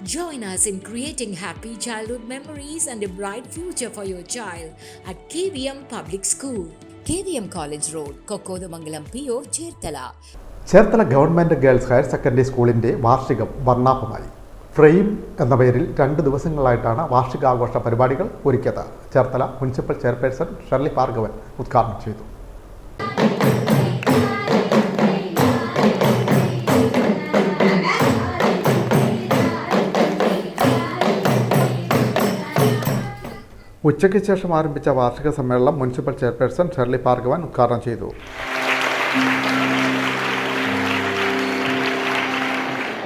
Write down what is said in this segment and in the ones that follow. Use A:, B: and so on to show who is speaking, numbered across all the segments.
A: Join us in creating happy childhood memories and a bright future for your child at KVM Public School. KVM College Road, Kokodamangalam PO, Chertala.
B: Cherthala government girls higher secondary സ്കൂളിന്റെ വാർഷികം വർണാഭമായി frame എന്ന പേരിൽ രണ്ട് ദിവസങ്ങളായിട്ടാണ് വാർഷികാഘോഷ പരിപാടികൾ ഒരുക്കിയത് Cherthala municipal chairperson Shirley Bhargavan ഉദ്ഘാടനം ചെയ്തു ഉച്ചയ്ക്ക് ശേഷം ആരംഭിച്ച വാർഷിക സമ്മേളനം മുനിസിപ്പൽ ചെയർപേഴ്സൺ ഷെർലി ഭാർഗവൻ ഉദ്ഘാടനം ചെയ്തു.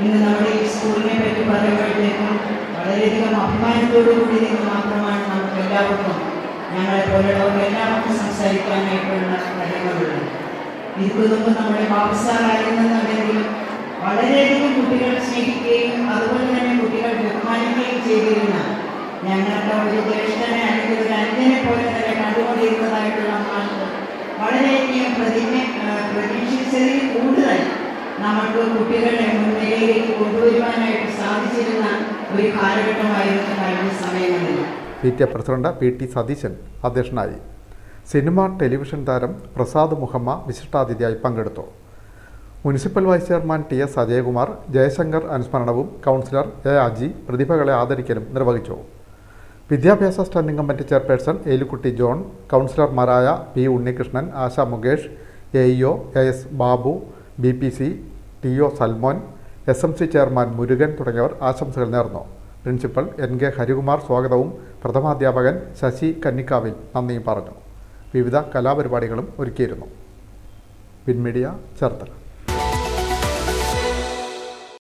C: ഇന്ന് നമ്മുടെ ഈ സ്കൂളിനെ പറ്റി പറയുമ്പോഴത്തേക്കും വളരെയധികം അഭിമാനത്തോടു കൂടി മാത്രമാണ് നമുക്ക് എല്ലാവർക്കും ഞങ്ങളെ പോലെയുള്ളവർക്ക് എല്ലാവർക്കും സംസാരിക്കാനായിട്ടുള്ള കഴിവുകളുള്ളത് ഇതിനു മുമ്പ് നമ്മുടെ ബാബുസാറായിരുന്നെന്നുണ്ടെങ്കിലും വളരെയധികം കുട്ടികളെ സ്നേഹിക്കുകയും ഞങ്ങളുടെ ഒരു ജ്യേഷ്ഠനെ അല്ലെങ്കിൽ ഒരു അന്യനെ പോലെ തന്നെ കണ്ടുകൊണ്ടിരുന്നതായിട്ടുള്ള ആൾക്ക് വളരെയധികം പ്രതിമ പ്രതീക്ഷിച്ചതിൽ കൂടുതൽ നമുക്ക് കുട്ടികളെ മുൻനിരയിലേക്ക് കൊണ്ടുവരുവാനായിട്ട് സാധിച്ചിരുന്ന ഒരു കാലഘട്ടമായിരുന്നു കഴിഞ്ഞ സമയങ്ങളിൽ.
B: P T president P T Satheesan അധ്യക്ഷനായി. സിനിമ ടെലിവിഷൻ താരം പ്രസാദ് മുഹമ്മ വിശിഷ്ടാതിഥിയായി പങ്കെടുത്തു. Municipal vice chairman T S Ajayakumar Jayashankar അനുസ്മരണവും councillor A Aji പ്രതിഭകളെ ആദരിക്കലും നിർവഹിച്ചു. വിദ്യാഭ്യാസ standing committee chairperson Elukutty John കൗൺസിലർമാരായ P Unnikrishnan Asha Mukesh A E O A S Babu B P C T O Salmon S M C chairman Murugan തുടങ്ങിയവർ ആശംസകൾ നേർന്നു. Principal N K Harikumar സ്വാഗതവും പ്രഥമാധ്യാപകൻ ശശി കന്നിക്കാവിൽ നന്ദിയും പറഞ്ഞു. വിവിധ കലാപരിപാടികളും ഒരുക്കിയിരുന്നു. പിൻമീഡിയ ചേർത്തല.